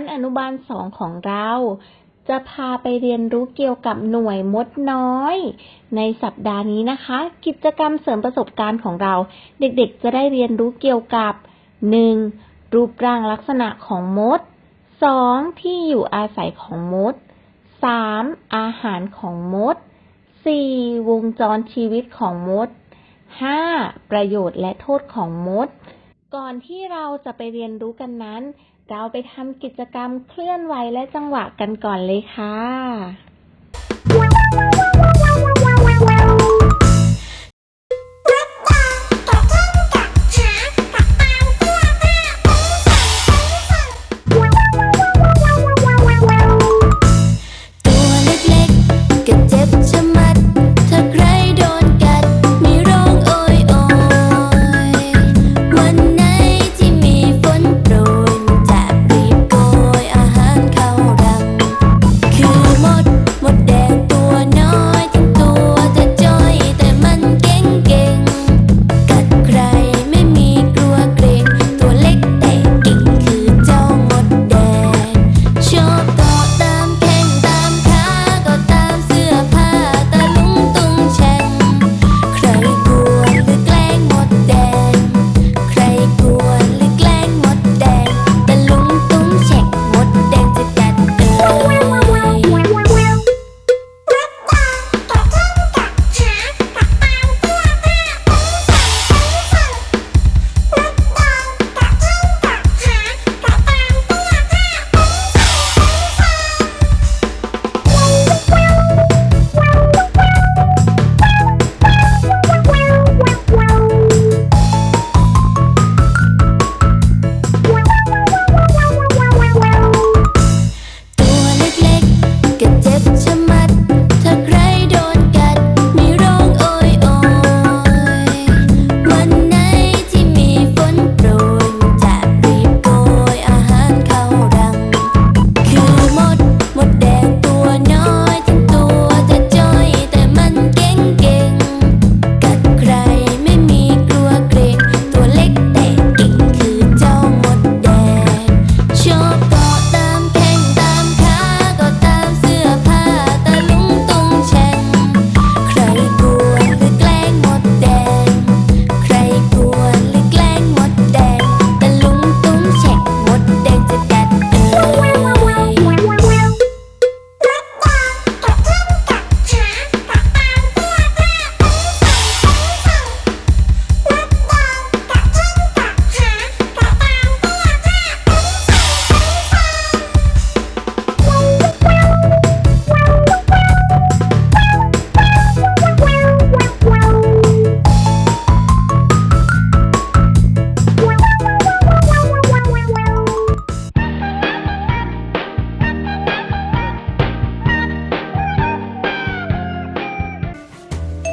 นอนุบาลสองของเรา จะพาไปเรียนรู้เกี่ยวกับหน่วยมดน้อย ในสัปดาห์นี้นะคะ กิจกรรมเสริมประสบการณ์ของเรา เด็กๆ จะได้เรียนรู้เกี่ยวกับ 1. รูปร่างลักษณะของมด 2. ที่อยู่อาศัยของมด 3. อาหารของมด 4. วงจรชีวิตของมด 5. ประโยชน์และโทษของมด ก่อนที่เราจะไปเรียนรู้กันนั้น เราไปทำกิจกรรมเคลื่อนไหวและจังหวะกันก่อนเลยค่ะ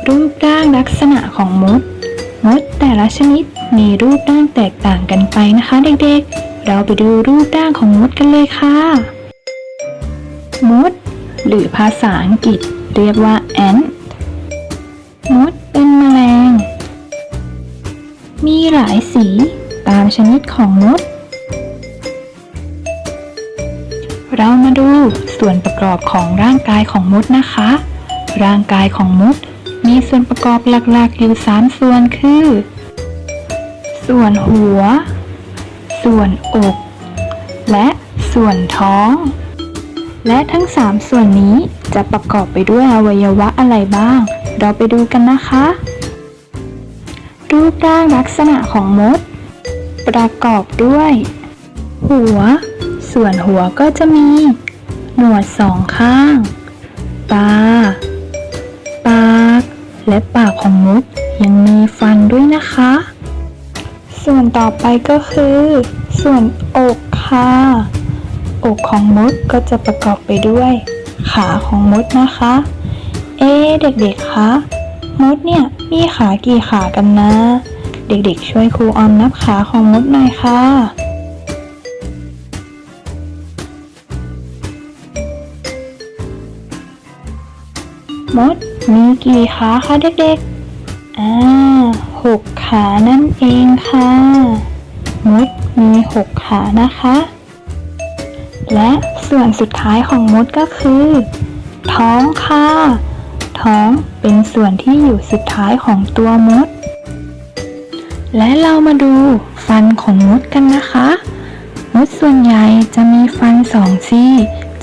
รูปร่างลักษณะของมด มดแต่ละชนิดมีรูปร่างแตกต่างกันไปนะคะเด็กๆ เราไปดูรูปร่างของมดกันเลยค่ะ มด หรือภาษาอังกฤษเรียกว่า ant มดเป็นแมลง มีหลายสีตามชนิดของมด เรามาดูส่วนประกอบของร่างกายของมดนะคะ ร่างกายของมด มีส่วนประกอบหลักๆอยู่ 3 ส่วนคือ ส่วนหัว ส่วนอก และส่วนท้อง และทั้ง 3 ส่วนนี้จะประกอบไปด้วยอวัยวะอะไรบ้าง เราไปดูกันนะคะ รูปร่างลักษณะของมด ประกอบด้วย หัว ส่วนหัวก็จะมี หนวดสองข้าง ตา และปากของมดยังมีฟันด้วยนะคะ ส่วนต่อไปก็คือ ส่วนอกค่ะ อกของมดก็จะประกอบไปด้วย ขาของมดนะคะ เอ๊ะเด็กๆคะมดเนี่ยมีขากี่ขากันนะ เด็กๆ ช่วยครูออมนับขาของมดหน่อยค่ะมด มีกี่ขาคะเด็กๆ อ่าหกขานั่นเองค่ะม6ขานะคะ และส่วนสุดท้ายของมดก็คือ ท้องค่ะ ท้องเป็นส่วนที่อยู่สุดท้ายของตัวมด และเรามาดูฟันของมดกันนะคะ มดส่วนใหญ่จะมีฟันสองซี่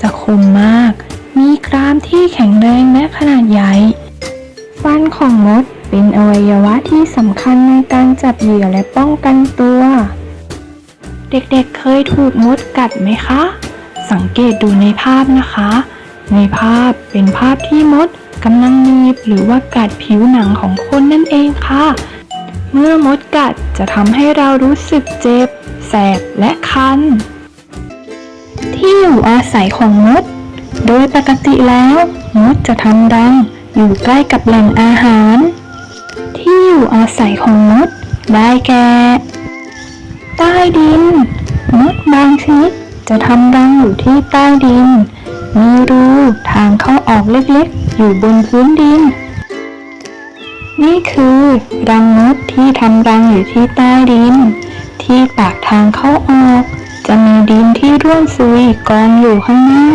จะคมมาก มีกรามที่แข็งแรงและขนาดใหญ่ ฟันของมดเป็นอวัยวะที่สำคัญในการจับเหยื่อและป้องกันตัว เด็กๆเคยถูกมดกัดไหมคะ สังเกตดูในภาพนะคะ ในภาพเป็นภาพที่มดกำลังหนีบหรือว่ากัดผิวหนังของคนนั่นเองค่ะ เมื่อมดกัดจะทำให้เรารู้สึกเจ็บ แสบและคัน ที่อยู่อาศัยของมด โดยปกติแล้วมดจะทำรังอยู่ใกล้กับแหล่งอาหาร ที่อยู่อาศัยของมดได้แก่ใต้ดิน มดบางชนิดจะทำรังอยู่ที่ใต้ดิน มีรูทางเข้าออกเล็กๆ อยู่บนพื้นดิน นี่คือรังมดที่ทำรังอยู่ที่ใต้ดิน ที่ปากทางเข้าออก จะมีดินที่ร่วนซุยกองอยู่ข้างหน้า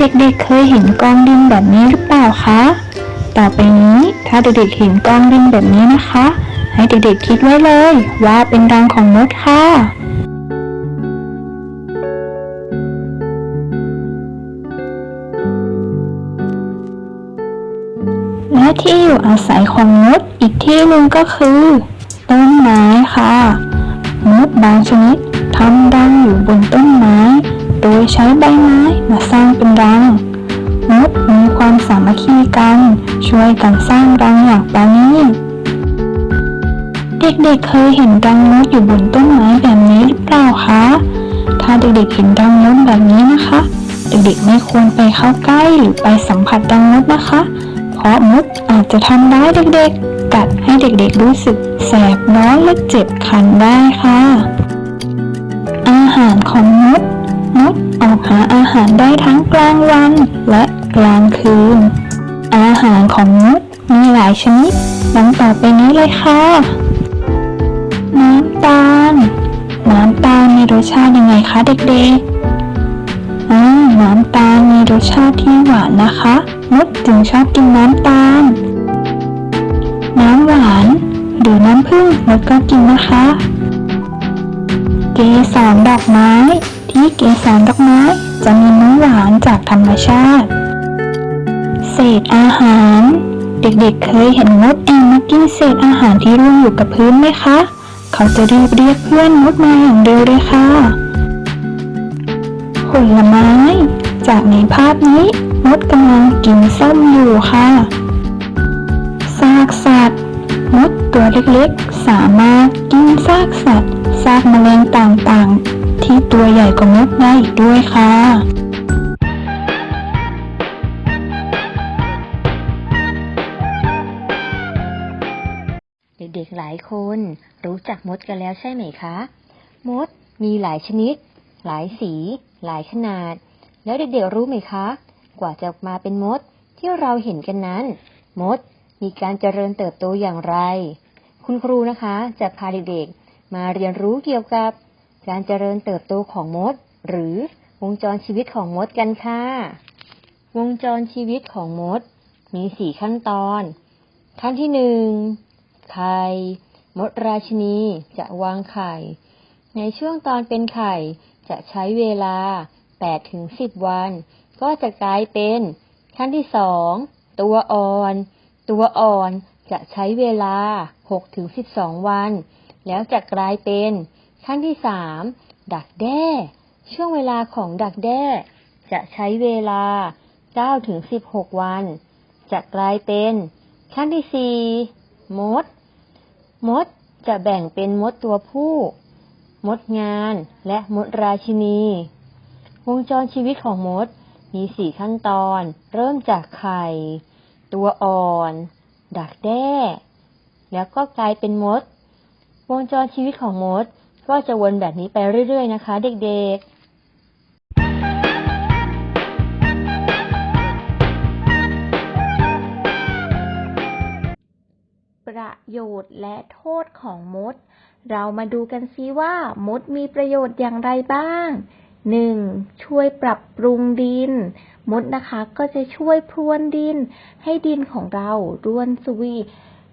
เด็กๆ เคยเห็นกองดินแบบนี้หรือเปล่าคะ ต่อไปนี้ถ้าเด็กๆ เห็นกองดินแบบนี้นะคะ ให้เด็กๆ คิดไว้เลย ว่าเป็นรังของมดค่ะและที่อยู่อาศัยของมดอีกที่หนึ่งก็คือต้นไม้ค่ะมดบางชนิดทำรังอยู่บนต้นไม้ ยใช้ใบไม้มาสร้างเป็นรังมดมีความสามัคคีกัน ช่วยกันสร้างรังอย่างปาณีตเด็กๆเคยเห็นรังมดอยู่บนต้นไม้แบบนี้หรือเปล่าคะ ถ้าเด็กๆเห็นรังมดแบบนี้นะคะ เด็กๆไม่ควรไปเข้าใกล้หรือไปสัมผัสรังมดนะคะ เพราะมดอาจจะทำร้ายเด็กๆ กัดให้เด็กๆรู้สึกแสบร้อนและเจ็บคันได้ค่ะ อาหารของมด ออกหาอาหารได้ทั้งกลางวันและกลางคืน อาหารของมดมีหลายชนิดดังต่อไปนี้เลยค่ะ น้ำตาล น้ำตาลมีรสชาติยังไงคะเด็กๆอ่าน้ำตาลมีรสชาติที่หวานนะคะมดจึงชอบกินน้ำตาล น้ำหวานหรือน้ำผึ้งมดก็กินนะคะ เกสรดอกไม้ ที่เกสรดอกไม้จะมีน้ำหวานจากธรรมชาติ เศษอาหาร เด็กๆเคยเห็นมดแอบมากินเศษอาหารที่ร่วงอยู่กับพื้นไหมคะ เขาจะรีบเรียกเพื่อนมดมาอย่างเร็วเลยค่ะ ผลไม้ จากในภาพนี้มดกำลังกินส้มอยู่ค่ะซากสัตว์มดตัวเล็กๆ สามารถกินซากสัตว์ซากแมลงต่างๆ ที่ตัวใหญ่กว่ามดได้อีกด้วยค่ะเด็กๆหลายคนรู้จักมดกันแล้วใช่ไหมคะ มดมีหลายชนิด หลายสี หลายขนาด แล้วเด็กๆรู้ไหมคะ กว่าจะมาเป็นมดที่เราเห็นกันนั้น มดมีการเจริญเติบโตอย่างไร คุณครูนะคะจะพาเด็กๆมาเรียนรู้เกี่ยวกับ การเจริญเติบโตของมด หรือวงจรชีวิตของมดกันค่ะ วงจรชีวิตของมด มีสี่ขั้นตอน ขั้นที่หนึ่งไข่มดราชินีจะวางไข่ ในช่วงตอนเป็นไข่จะใช้เวลา8ถึง10 วัน ก็จะกลายเป็นขั้นที่สองตัวอ่อน ตัวอ่อนจะใช้เวลา6ถึง12 วัน แล้วจะกลายเป็น ขั้นที่สามดักแด้ ช่วงเวลาของดักแด้ จะใช้เวลา9ถึง16 วัน จะกลายเป็น ขั้นที่สี่มด มดจะแบ่งเป็นมดตัวผู้ มดงานและมดราชินี วงจรชีวิตของมดมีสี่ขั้นตอน เริ่มจากไข่ ตัวอ่อน ดักแด้ แล้วก็กลายเป็นมด วงจรชีวิตของมด ก็จะวนแบบนี้ไปเรื่อยๆนะคะ เด็กๆประโยชน์และโทษของมด เรามาดูกันซิว่ามดมีประโยชน์อย่างไรบ้าง 1. ช่วยปรับปรุงดิน มดนะคะก็จะช่วยพรวนดิน ให้ดินของเราร่วนซุย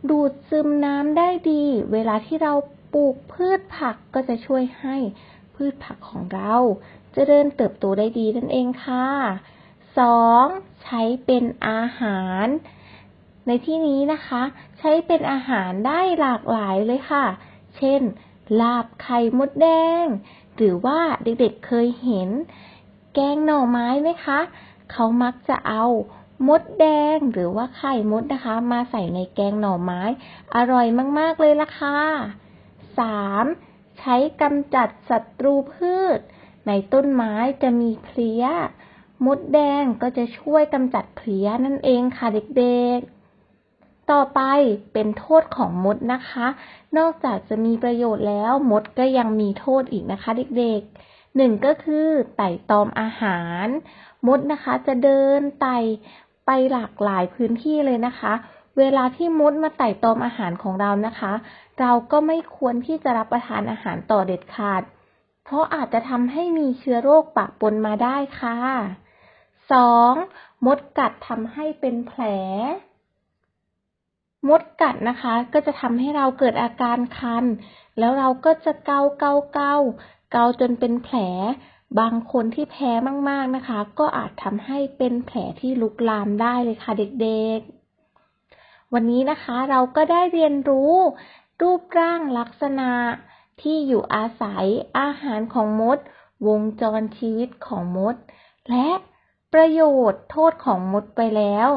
ดูดซึมน้ำได้ดี เวลาที่เรา ลูกพืชผักก็จะช่วยให้พืชผักของเราจเจริญเติบโตได้ดีนั่นเองค่ะ 2. ใช้เป็นอาหาร ในที่นี้นะคะ ใช้เป็นอาหารได้หลากหลายเลยค่ะ เช่น ลาบไข่มดแดง หรือว่าเด็กๆเคยเห็น แกงหน่อไม้ไหมคะ เขามักจะเอามดแดงหรือว่าไข่มดนะคะ มาใส่ในแกงหน่อไม้ อร่อยมากๆเลยล่ะค่ะ 3. ใช้กำจัดศัตรูพืช ในต้นไม้จะมีเพลี้ย มดแดงก็จะช่วยกำจัดเพลี้ยนั่นเองค่ะเด็กๆ ต่อไปเป็นโทษของมดนะคะ นอกจากจะมีประโยชน์แล้วมดก็ยังมีโทษอีกนะคะเด็กๆหนึ่งก็คือไต่ตอมอาหาร มดนะคะจะเดินไต่ไปหลากหลายพื้นที่เลยนะคะ เวลาที่มดมาไต่ตอมอาหารของเรานะคะ เราก็ไม่ควรที่จะรับประทานอาหารต่อเด็ดขาด เพราะอาจจะทำให้มีเชื้อโรคปะปนมาได้ค่ะ 2. มดกัดทำให้เป็นแผล มดกัดนะคะ ก็จะทำให้เราเกิดอาการคัน แล้วเราก็จะเกาเกาเกาเกาจนเป็นแผล บางคนที่แพ้มากๆนะคะ ก็อาจทำให้เป็นแผลที่ลุกลามได้เลยค่ะเด็กๆ วันนี้นะคะเราก็ได้เรียนรู้ รูปร่างลักษณะ ที่อยู่อาศัย อาหารของมด วงจรชีวิตของมด และประโยชน์โทษของมดไปแล้ว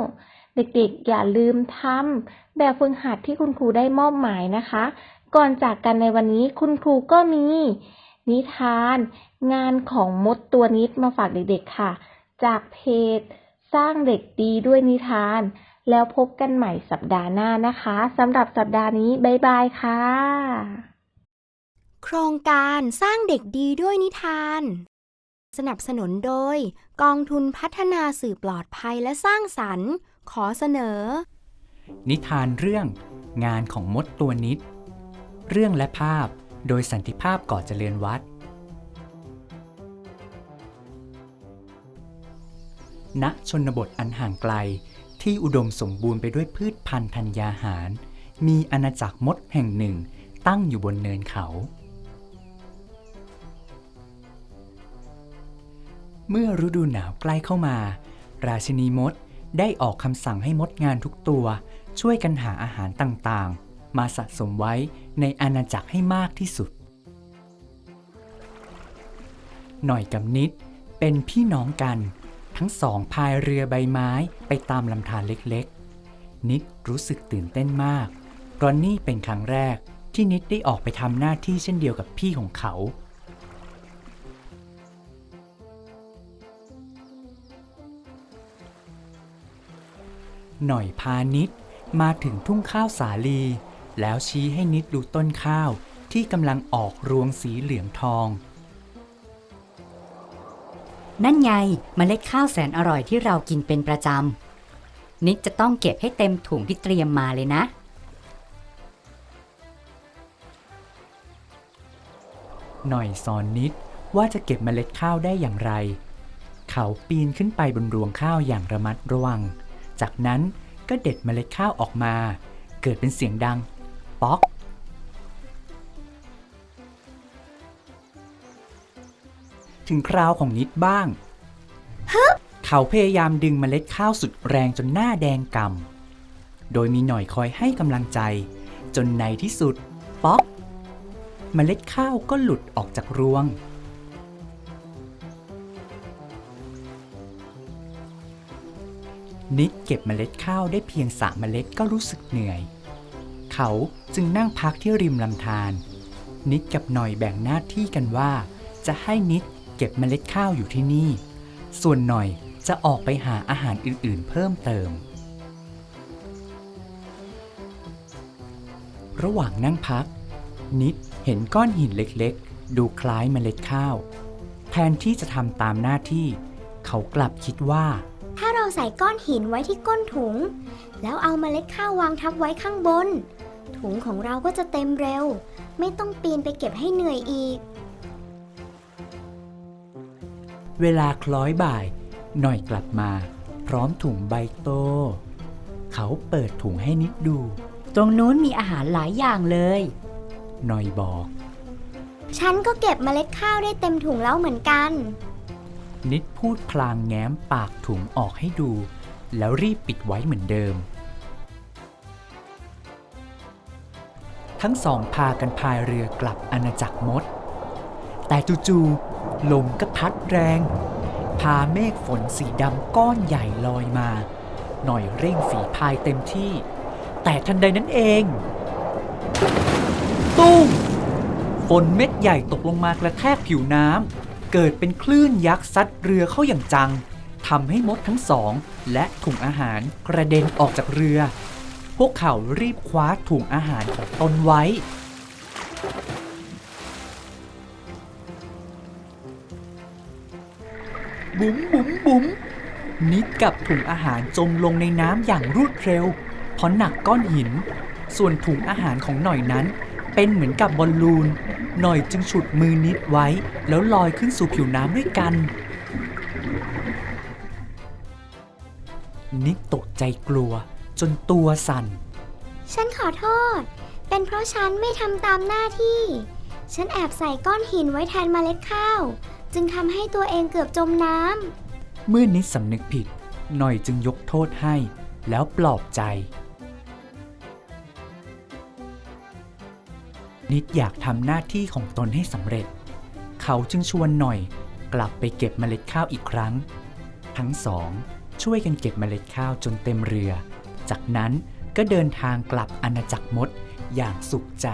เด็กๆ อย่าลืมทำแบบฝึกหัดที่คุณครูได้มอบหมายนะคะ ก่อนจากกันในวันนี้คุณครูก็มี นิทาน งานของมดตัวนิดมาฝากเด็กๆค่ะ จากเพจ สร้างเด็กดีด้วยนิทาน แล้วพบกันใหม่สัปดาห์หน้านะคะสำหรับสัปดาห์นี้บ๊ายบายค่ะ โครงการสร้างเด็กดีด้วยนิทาน สนับสนุนโดย กองทุนพัฒนาสื่อปลอดภัยและสร้างสรรค์ ขอเสนอ นิทานเรื่อง งานของมดตัวนิด เรื่องและภาพโดยสันติภาพก่อเจริญวัดณชนบทอันห่างไกล ที่อุดมสมบูรณ์ไปด้วยพืชพันธุ์ธัญญาหาร มีอาณาจักรมดแห่งหนึ่งตั้งอยู่บนเนินเขา เมื่อฤดูหนาวใกล้เข้ามา ราชินีมดได้ออกคำสั่งให้มดงานทุกตัว ช่วยกันหาอาหารต่างๆ มาสะสมไว้ในอาณาจักรให้มากที่สุด หน่อยกับนิดเป็นพี่น้องกัน ทั้งสองพายเรือใบไม้ไปตามลำธารเล็กๆ นิดรู้สึกตื่นเต้นมากเพราะนี่เป็นครั้งแรกที่นิดได้ออกไปทำหน้าที่เช่นเดียวกับพี่ของเขา หน่อยพานิดมาถึงทุ่งข้าวสาลี แล้วชี้ให้นิดดูต้นข้าวที่กำลังออกรวงสีเหลืองทอง นั่นไงเมล็ดข้าวแสนอร่อยที่เรากินเป็นประจำ นิดจะต้องเก็บให้เต็มถุงที่เตรียมมาเลยนะ หน่อยสอนนิดว่าจะเก็บเมล็ดข้าวได้อย่างไร เขาปีนขึ้นไปบนรวงข้าวอย่างระมัดระวัง จากนั้นก็เด็ดเมล็ดข้าวออกมา เกิดเป็นเสียงดัง ป๊อก ถึงคราวของนิดบ้าง เขาพยายามดึงเมล็ดข้าวสุดแรงจนหน้าแดงกำ่ำโดยมีหน่อยคอยให้กำลังใจ จนในที่สุด ป๊อกเมล็ดข้าวก็หลุดออกจากรวง นิดเก็บเมล็ดข้าวได้เพียงสามเมล็ดก็รู้สึกเหนื่อย เขาจึงนั่งพักที่ริมลำธารนิดกับหน่อยแบ่งหน้าที่กันว่า จะให้นิด เก็บเมล็ดข้าวอยู่ที่นี่ ส่วนหน่อยจะออกไปหาอาหารอื่นๆ เพิ่มเติม ระหว่างนั่งพัก นิดเห็นก้อนหินเล็กๆ ดูคล้ายเมล็ดข้าว แทนที่จะทำตามหน้าที่ เขากลับคิดว่า ถ้าเราใส่ก้อนหินไว้ที่ก้นถุง แล้วเอาเมล็ดข้าววางทับไว้ข้างบน ถุงของเราก็จะเต็มเร็ว ไม่ต้องปีนไปเก็บให้เหนื่อยอีก เวลาคล้อยบ่าย หน่อยกลับมา พร้อมถุงใบโต เขาเปิดถุงให้นิดดู ตรงนู้นมีอาหารหลายอย่างเลย หน่อยบอก ฉันก็เก็บเมล็ดข้าวได้เต็มถุงแล้วเหมือนกัน นิดพูดพลางแง้มปากถุงออกให้ดู แล้วรีบปิดไว้เหมือนเดิม ทั้งสองพากันพายเรือกลับอาณาจักรมด แต่จู่ๆ ลมก็พัดแรง พาเมฆฝนสีดำก้อนใหญ่ลอยมา หน่อยเร่งฝีพายเต็มที่ แต่ทันใดนั้นเอง ตุ้มฝนเม็ดใหญ่ตกลงมากระแทกผิวน้ำเกิดเป็นคลื่นยักษ์ซัดเรือเข้าอย่างจังทำให้มดทั้งสอง และถุงอาหารกระเด็นออกจากเรือ พวกเขารีบคว้าถุงอาหารของตนไว้ บุ๋มบุ๋มบุ๋มนิดกับถุงอาหารจมลงในน้ำอย่างรวดเร็ว เพราะหนักก้อนหิน ส่วนถุงอาหารของหน่อยนั้น เป็นเหมือนกับบอลลูน หน่อยจึงฉุดมือนิดไว้ แล้วลอยขึ้นสู่ผิวน้ำด้วยกัน นิดตกใจกลัว จนตัวสั่น ฉันขอโทษ เป็นเพราะฉันไม่ทำตามหน้าที่ ฉันแอบใส่ก้อนหินไว้แทนเมล็ดข้าว จึงทำให้ตัวเองเกือบจมน้ำเมื่อนิดสำนึกผิด หน่อยจึงยกโทษให้ แล้วปลอบใจ นิดอยากทำหน้าที่ของตนให้สำเร็จ เขาจึงชวนหน่อย กลับไปเก็บเมล็ดข้าวอีกครั้ง ทั้งสอง ช่วยกันเก็บเมล็ดข้าวจนเต็มเรือ จากนั้นก็เดินทางกลับอาณาจักรมดอย่างสุขใจ